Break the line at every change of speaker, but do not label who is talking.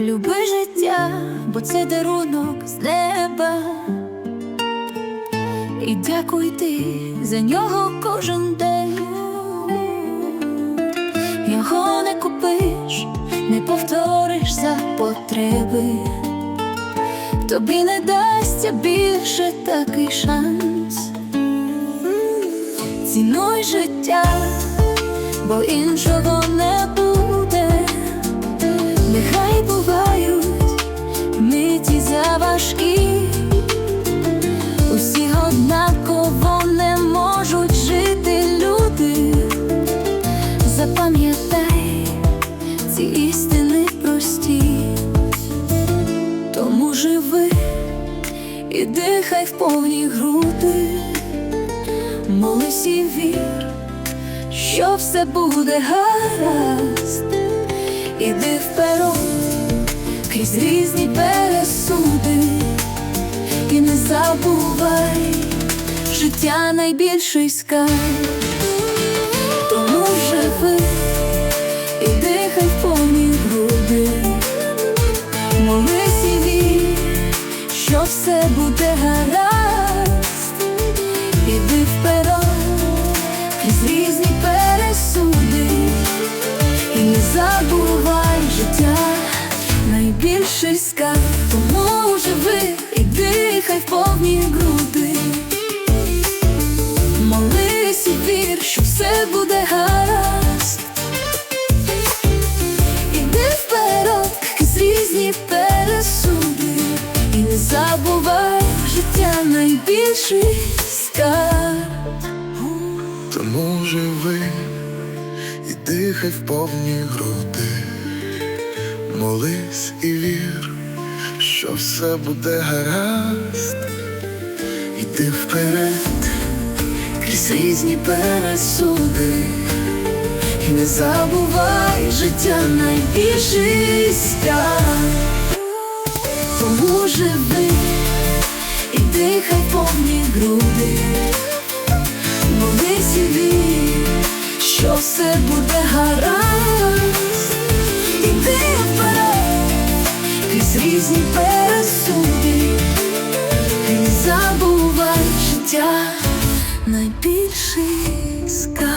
Люби життя, бо це дарунок з неба. І дякуй ти за нього кожен день. Його не купиш, не повториш за потреби. Тобі не дасться більше такий шанс. Цінуй життя, бо іншого не миті заважкі, усі однаково не можуть жити люди. Запам'ятай ці істини прості, тому живи і дихай в повні груди, молись і вір, що все буде гаразд. Іди вперед, крізь різні пересуди, і не забувай, життя найбільший скарб. Тому живи і дихай в груди, молись і що все буде гаразд. Іди вперед, крізь різні пересуди. І не забувай життя, скарб, тому живи і дихай в повні груди. Молись і вір, що все буде гаразд. Іди вперед, крізь різні пересуди. І не забувай життя найбільший скарб.
Тому живи і дихай в повні груди, молись і вір, що все буде гаразд, іди вперед,
крізь різні пересуди, і не забувай життя найбільший скарб. Тому живи і дихай повні груди, молись і вір, що все буде гаразд. Різні пересуди, і забувай життя найбільший скарб.